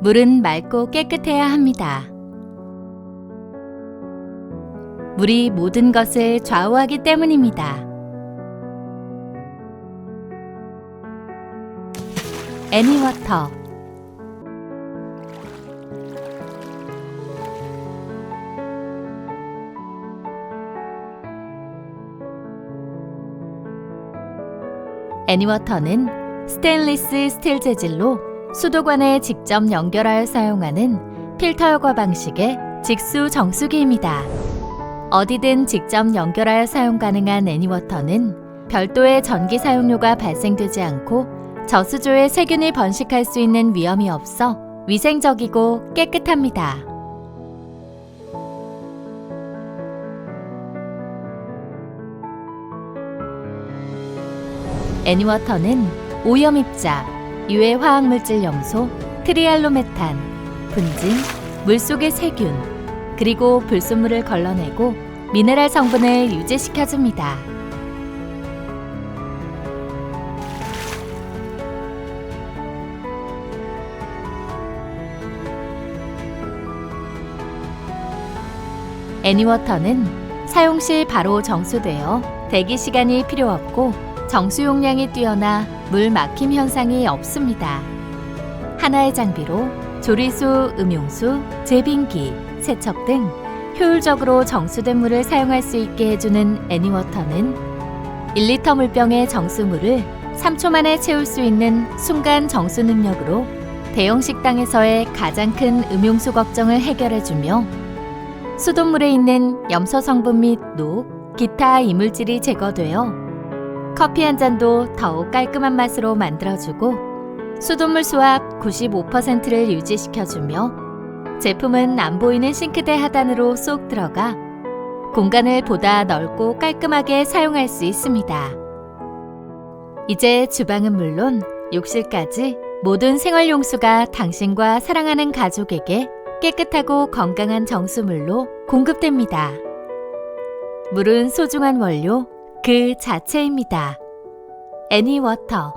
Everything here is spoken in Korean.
물은 맑고 깨끗해야 합니다. 물이 모든 것을 좌우하기 때문입니다. 애니워터 애니워터는 스테인리스 스틸 재질로 수도관에 직접 연결하여 사용하는 필터 여과 방식의 직수 정수기입니다. 어디든 직접 연결하여 사용 가능한 애니워터는 별도의 전기 사용료가 발생되지 않고 저수조에 세균이 번식할 수 있는 위험이 없어 위생적이고 깨끗합니다. 애니워터는 오염입자, 유해 화학물질 염소, 트리알로메탄, 분진, 물속의 세균, 그리고 불순물을 걸러내고 미네랄 성분을 유지시켜줍니다. 애니워터는 사용 시 바로 정수되어 대기 시간이 필요 없고 정수 용량이 뛰어나 물 막힘 현상이 없습니다. 하나의 장비로 조리수, 음용수, 제빙기, 세척 등 효율적으로 정수된 물을 사용할 수 있게 해주는 애니워터는 1리터 물병의 정수물을 3초 만에 채울 수 있는 순간 정수 능력으로 대형 식당에서의 가장 큰 음용수 걱정을 해결해주며 수돗물에 있는 염소 성분 및 녹, 기타 이물질이 제거되어 커피 한 잔도 더욱 깔끔한 맛으로 만들어주고 수돗물 수압 95%를 유지시켜주며 제품은 안 보이는 싱크대 하단으로 쏙 들어가 공간을 보다 넓고 깔끔하게 사용할 수 있습니다. 이제 주방은 물론 욕실까지 모든 생활용수가 당신과 사랑하는 가족에게 깨끗하고 건강한 정수물로 공급됩니다. 물은 소중한 원료 그 자체입니다. 애니워터